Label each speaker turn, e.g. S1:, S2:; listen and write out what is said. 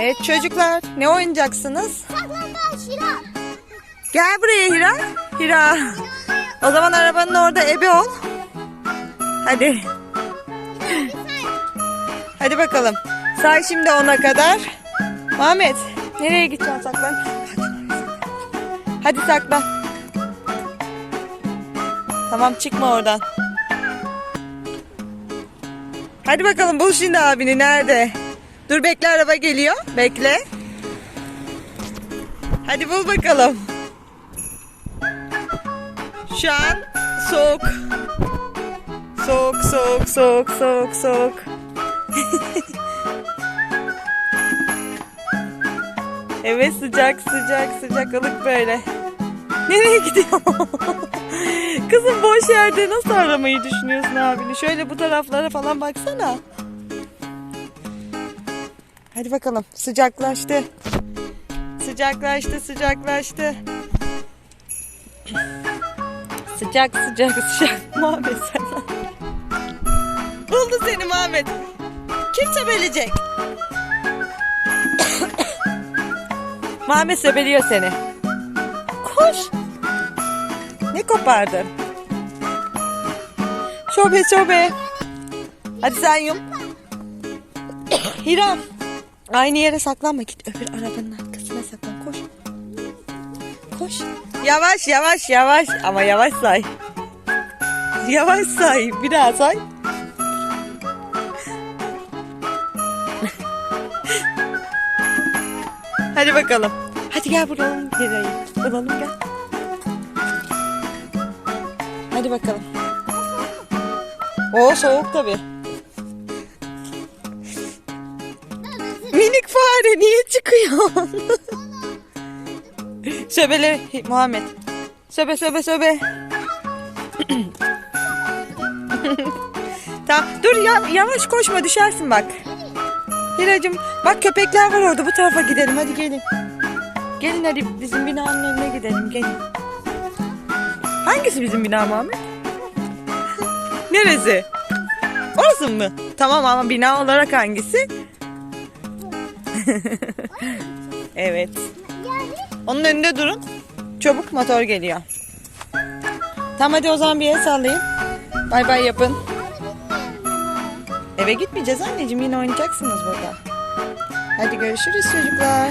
S1: Evet çocuklar ne oynayacaksınız?
S2: Saklambaç Şiran.
S1: Gel buraya Hira. Hira. O zaman arabanın orada ebe ol. Hadi. Hadi bakalım. Say şimdi ona kadar. Muhammed nereye gideceksin saklan? Hadi saklan. Tamam çıkma oradan. Hadi bakalım bul şimdi abini nerede? Dur bekle araba geliyor. Bekle. Hadi bul bakalım. Şu an soğuk. Soğuk, soğuk, soğuk, soğuk, soğuk. evet sıcak, sıcak, sıcak ılık böyle. Nereye gidiyor? Kızım boş yerde nasıl aramayı düşünüyorsun abini? Şöyle bu taraflara falan baksana. Hadi bakalım sıcaklaştı. Sıcaklaştı, sıcaklaştı. Sıcak sıcak sıcak Muhammed sen. Buldu seni Muhammed. Kim söbelecek? Muhammed söbeliyor seni. Koş. Ne kopardın? Şobe şobe. Hadi sen yum. Hiram. Aynı yere saklanma git öbür arabanın arkasına saklan koş. Koş. Yavaş yavaş yavaş ama yavaş say. Yavaş say. Bir daha say. Hadi bakalım. Hadi gel bulalım Hira'yı. Bulalım gel. Hadi bakalım. O soğuk tabi. Fare niye çıkıyorsun? Söbele Muhammed. Söbe söbe söbe. tamam dur ya, yavaş koşma düşersin bak. Hiracığım bak köpekler var orada bu tarafa gidelim hadi gelin. Gelin hadi bizim binanın önüne gidelim gelin. Hangisi bizim bina Muhammed? Neresi? Orası mı? Tamam ama bina olarak hangisi? evet. Onun önünde durun. Çabuk motor geliyor. Tamam hadi o zaman bir el sallayın. Bay bay yapın. Eve gitmeyeceğiz anneciğim yine oynayacaksınız burada. Hadi görüşürüz çocuklar.